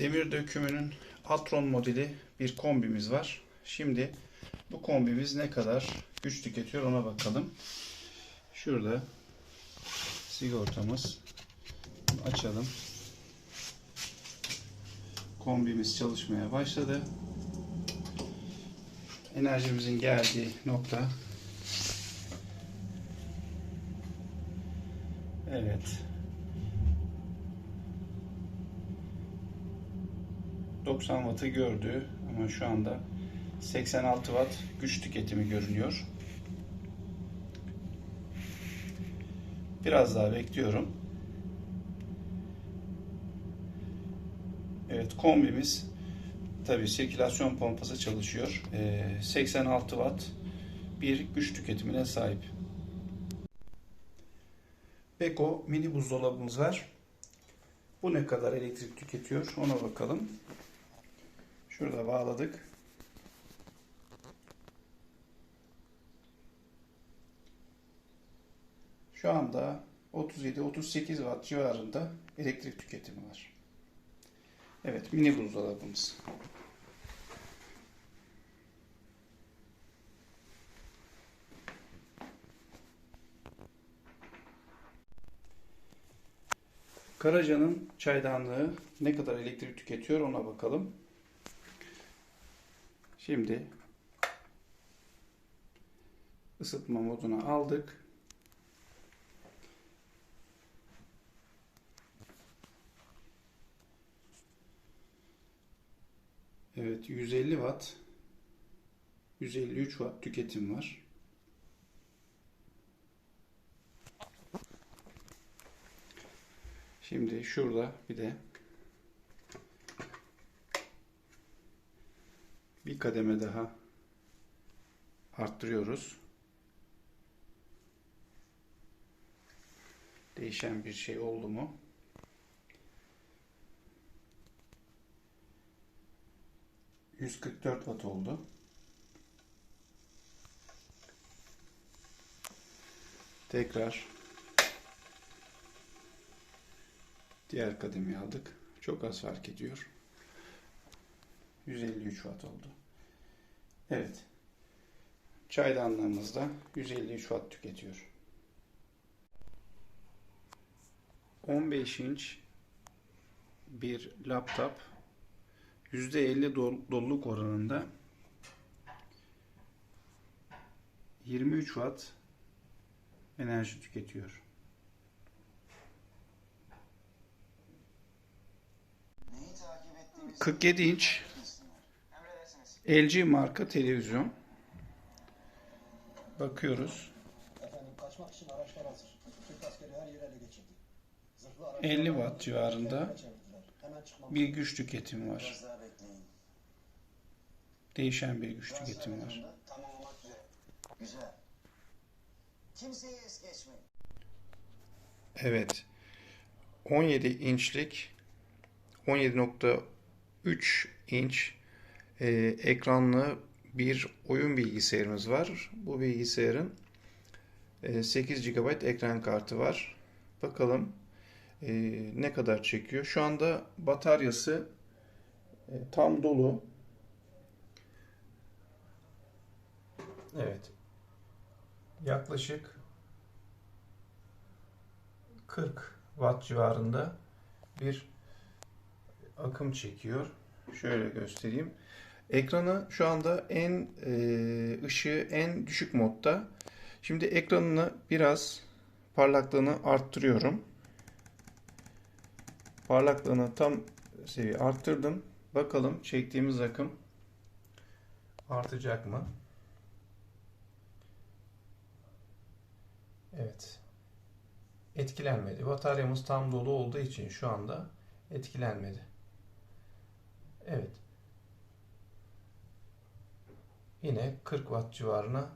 Demir dökümünün Atron modeli bir kombimiz var. Şimdi bu kombimiz ne kadar güç tüketiyor ona bakalım. Şurada sigortamız. Açalım. Kombimiz çalışmaya başladı. Enerjimizin geldiği nokta. Evet. 90 wattı gördü ama şu anda 86 watt güç tüketimi görünüyor. Biraz daha bekliyorum. Evet kombimiz tabi sirkülasyon pompası çalışıyor. Ee, 86 watt bir güç tüketimine sahip. Beko mini buzdolabımız var. Bu ne kadar elektrik tüketiyor ona bakalım. Şurada bağladık. Şu anda 37-38 watt civarında elektrik tüketimi var. Evet mini buzdolabımız. Karaca'nın çaydanlığı ne kadar elektrik tüketiyor ona bakalım. Şimdi ısıtma moduna aldık. Evet 150 watt 153 watt tüketim var. Şimdi şurada bir de kademe daha arttırıyoruz. Değişen bir şey oldu mu? ...144 watt oldu. Tekrar... ...diğer kademeyi aldık. Çok az fark ediyor. 153 watt oldu. Evet. Çaydanlığımız da 153 watt tüketiyor. 15 inç bir laptop %50 doluluk oranında 23 watt enerji tüketiyor. Neyi takip ettiğimizi 47 inç. LG marka televizyon. Bakıyoruz. Efendim kaçmak için araçlar hazır. Türk askeri her yeri ele geçirdi. Zırhlı araçlar 50 watt civarında bir güç tüketimi var. Değişen bir güç tüketimi var. yakında Tamam olmak üzere. Güzel. Kimseyi es geçmeyin. Evet. 17 inçlik 17.3 inç e, ekranlı bir oyun bilgisayarımız var. Bu bilgisayarın e, 8 GB ekran kartı var. Bakalım e, ne kadar çekiyor. Şu anda bataryası e, tam dolu. Evet. Yaklaşık 40 watt civarında bir akım çekiyor. Şöyle göstereyim. Ekranı şu anda en e, ışığı en düşük modda. Şimdi ekranını biraz parlaklığını arttırıyorum. Parlaklığını tam seviye arttırdım. Bakalım çektiğimiz akım artacak mı? Evet etkilenmedi. Bataryamız tam dolu olduğu için şu anda etkilenmedi. Evet. Yine 40 watt civarına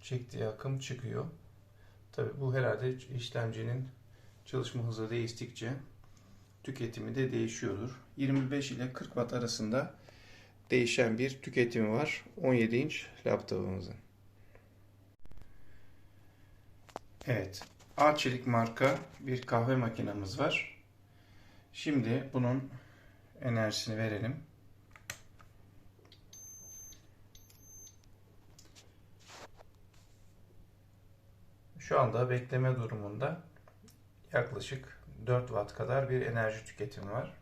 çektiği akım çıkıyor. Tabi bu herhalde işlemcinin çalışma hızı değiştikçe tüketimi de değişiyordur. 25 ile 40 watt arasında değişen bir tüketimi var 17 inç laptopumuzun. Evet. Arçelik marka bir kahve makinamız var. Şimdi bunun enerjisini verelim. Şu anda bekleme durumunda yaklaşık 4 watt kadar bir enerji tüketimi var.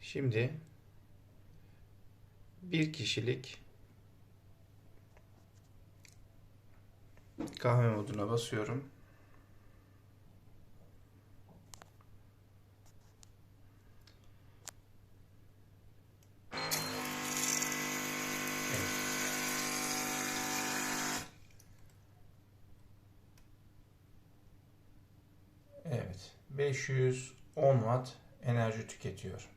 Şimdi bir kişilik kahve moduna basıyorum. Evet. Evet, 510 watt enerji tüketiyor.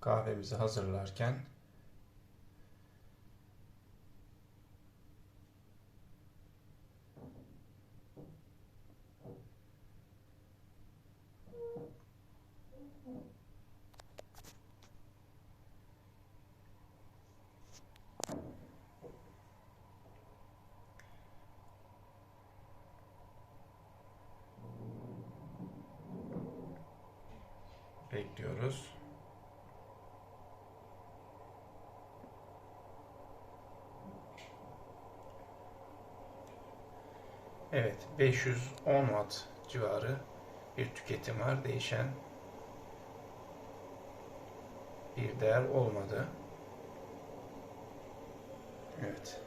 Kahvemizi hazırlarken Evet, 510 watt civarı bir tüketim var. Değişen bir değer olmadı. Evet.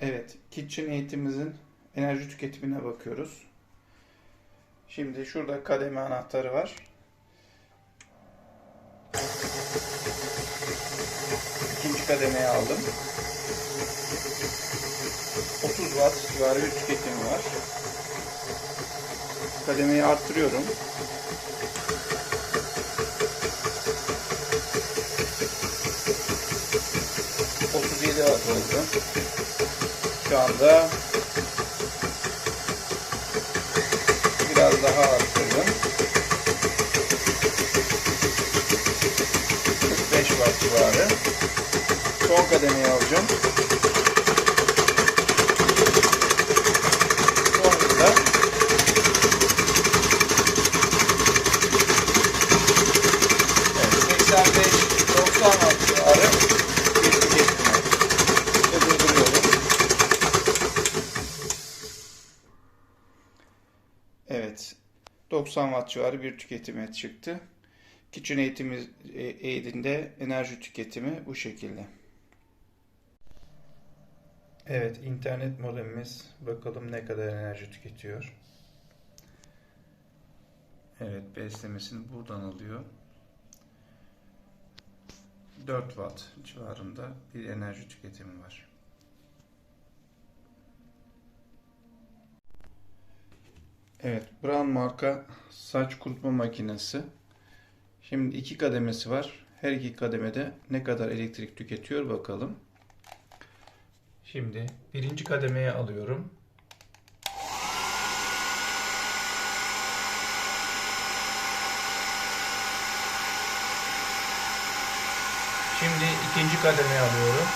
Evet, Kitchen eğitimimizin enerji tüketimine bakıyoruz. Şimdi şurada kademe anahtarı var. İkinci kademeye aldım. 30 watt civarı bir tüketimi var. Kademeyi arttırıyorum. ...37 watt oldu. Şu anda... ...biraz daha arttırdım. 45 watt civarı. Son kademeyi alacağım. Sonunda evet, 85-90 watt civarı bir tüketim var. Ve durduruyorum. Evet. 90 watt civarı bir tüketime çıktı. Kitchen eğitimi eğidinde enerji tüketimi bu şekilde. Evet, internet modemimiz bakalım ne kadar enerji tüketiyor. Evet, beslemesini buradan alıyor. 4 watt civarında bir enerji tüketimi var. Evet, Brown marka saç kurutma makinesi. Şimdi iki kademesi var. Her iki kademede ne kadar elektrik tüketiyor bakalım. Şimdi birinci kademeye alıyorum. Şimdi ikinci kademeye alıyorum.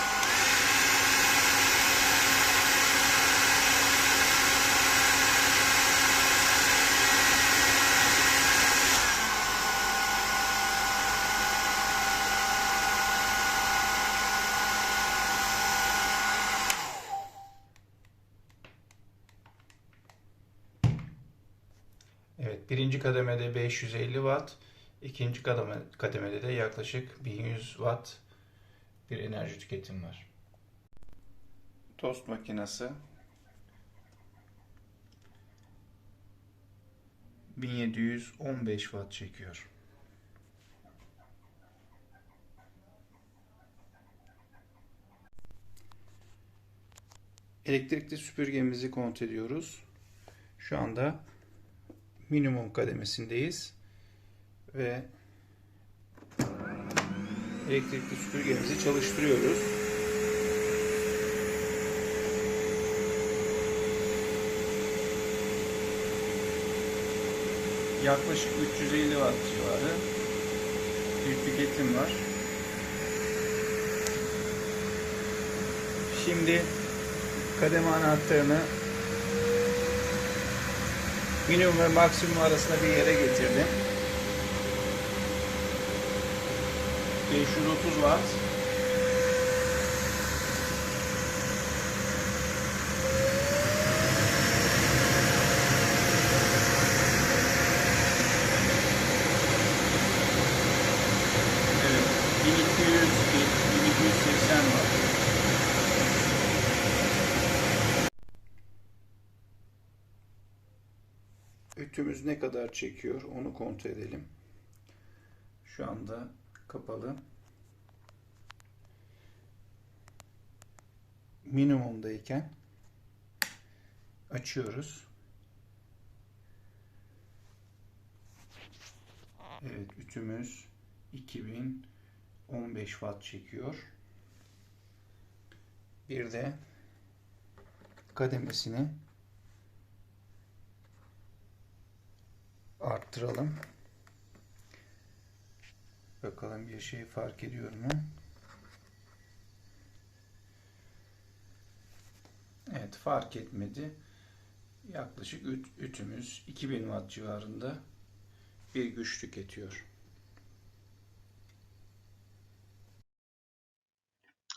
Evet, birinci kademede 550 watt, ikinci kademe, kademede de yaklaşık 1100 watt bir enerji tüketim var. Tost makinesi 1715 watt çekiyor. Elektrikli süpürgemizi kontrol ediyoruz. Şu anda minimum kademesindeyiz ve elektrikli süpürgemizi çalıştırıyoruz. Yaklaşık 350 watt civarı bir tüketim var. Şimdi kademe anahtarını minimum ve maksimum arasında bir yere getirdim. 530 watt. Evet, 1200, 1280 watt. Ütümüz ne kadar çekiyor onu kontrol edelim. Şu anda kapalı. Minimumdayken açıyoruz. Evet ütümüz 2015 watt çekiyor. Bir de kademesini arttıralım. Bakalım bir şey fark ediyor mu? Evet fark etmedi. Yaklaşık üt, ütümüz 2000 watt civarında bir güç tüketiyor.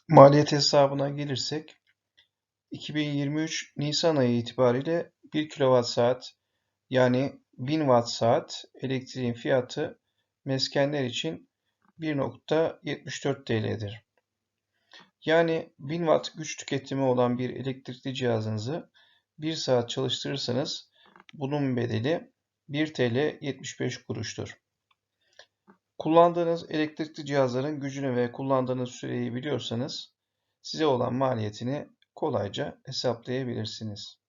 Maliyet hesabına gelirsek 2023 Nisan ayı itibariyle 1 kWh yani 1000 watt saat elektriğin fiyatı meskenler için 1.74 TL'dir. Yani 1000 watt güç tüketimi olan bir elektrikli cihazınızı 1 saat çalıştırırsanız bunun bedeli 1 TL 75 kuruştur. Kullandığınız elektrikli cihazların gücünü ve kullandığınız süreyi biliyorsanız size olan maliyetini kolayca hesaplayabilirsiniz.